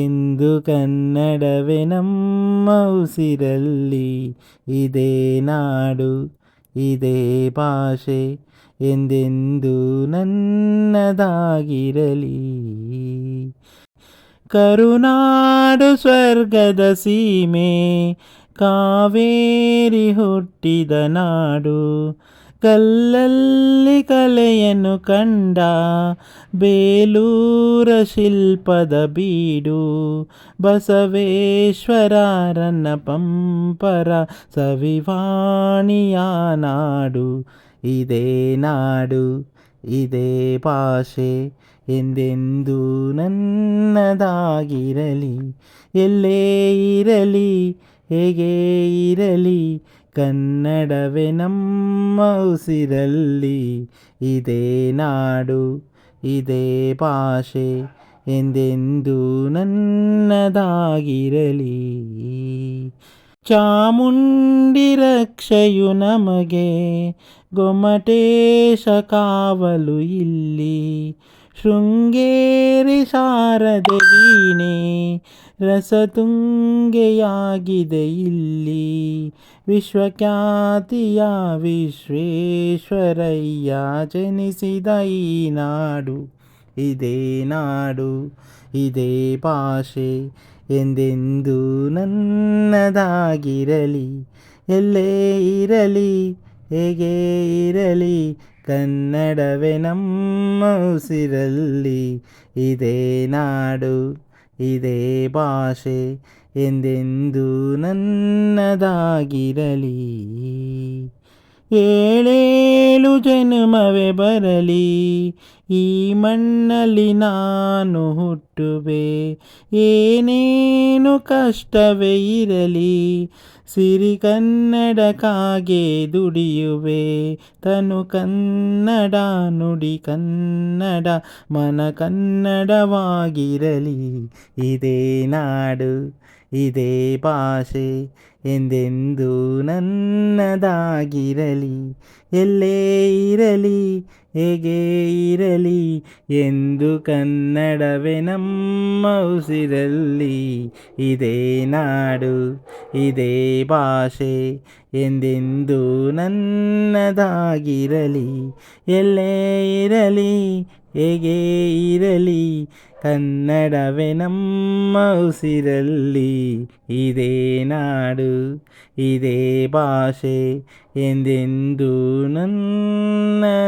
ಎಂದು ಕನ್ನಡವೇ ನಮ್ಮ ಉಸಿರಲ್ಲಿ. ಇದೇ ನಾಡು, ಇದೇ ಭಾಷೆ, ಎಂದೆಂದು ನನ್ನದಾಗಿರಲಿ. ಕರುನಾಡು ಸ್ವರ್ಗದ ಸೀಮೆ, ಕಾವೇರಿ ಹುಟ್ಟಿದ ನಾಡು ಕಲ್ಲಲ್ಲಿ ಕಲೆಯನ್ನು ಕಂಡ ಬೇಲೂರ ಶಿಲ್ಪದ ಬೀಡು, ಬಸವೇಶ್ವರರನ್ನ ಪಂಪರ ಸವಿವಾಣಿಯ ನಾಡು, ಇದೇ ನಾಡು, ಇದೇ ಭಾಷೆ, ಎಂದೆಂದು ನನ್ನದಾಗಿರಲಿ, ಎಲ್ಲೇ ಇರಲಿ, ಹೇಗೆ ಇರಲಿ ಕನ್ನಡವೇ ನಮ್ಮ ಉಸಿರಲ್ಲಿ. ಇದೇ ನಾಡು, ಇದೇ ಭಾಷೆ, ಎಂದೆಂದು ನನ್ನದಾಗಿರಲಿ. ಚಾಮುಂಡಿ ರಕ್ಷೆಯು ನಮಗೆ ಗೊಮಟೇಶ ಕಾವಲು ಇಲ್ಲಿ. ಶೃಂಗೇರಿ ಶಾರದೆ ವೀಣೆ. ರಸತುಂಗೆಯಾಗಿದೆ ಇಲ್ಲಿ. ವಿಶ್ವಖ್ಯಾತಿಯ ವಿಶ್ವೇಶ್ವರಯ್ಯ ಜನಿಸಿದ ಈ ನಾಡು. ಇದೇ ನಾಡು, ಇದೇ ಭಾಷೆ, ಎಂದೆಂದು ನನ್ನದಾಗಿರಲಿ. ಎಲ್ಲೇ ಇರಲಿ, ಹೇಗೆ ಇರಲಿ, ಕನ್ನಡವೇ ನಮ್ಮ ಉಸಿರಲ್ಲಿ. ಇದೇ ನಾಡು ಇದೇ ಭಾಷೆ ಎಂದೆಂದು ನನ್ನದಾಗಿರಲಿ. ಏಳೇಳು ಜನ್ಮವೇ ಬರಲಿ. ಈ ಮಣ್ಣಲ್ಲಿ ನಾನು ಹುಟ್ಟುವೆ. ಏನೇನು ಕಷ್ಟವೇ ಇರಲಿ. ಸಿರಿ ಕನ್ನಡಕ್ಕಾಗೆ ದುಡಿಯುವೆ. ತನು ಕನ್ನಡ ನುಡಿ ಕನ್ನಡ ಮನ ಕನ್ನಡವಾಗಿರಲಿ. ಇದೇ ನಾಡು. ಇದೇ ಭಾಷೆ ಎಂದೆಂದೂ ನನ್ನದಾಗಿರಲಿ, ಎಲ್ಲೇ ಇರಲಿ, ಹೇಗೆ ಇರಲಿ ಎಂದು ಕನ್ನಡವೇ ನಮ್ಮ ಉಸಿರಲ್ಲಿ, ಇದೇ ನಾಡು, ಇದೇ ಭಾಷೆ ಎಂದೆಂದೂ ನನ್ನದಾಗಿರಲಿ, ಎಲ್ಲೇ ಇರಲಿ, ಹೇಗೆ ಇರಲಿ ಕನ್ನಡವೇ ನಮ್ಮ ಉಸಿರಲ್ಲಿ ಇದೇ ನಾಡು ಇದೇ ಭಾಷೆ ಎಂದೆಂದು ನನ್ನದಾಗಿರಲಿ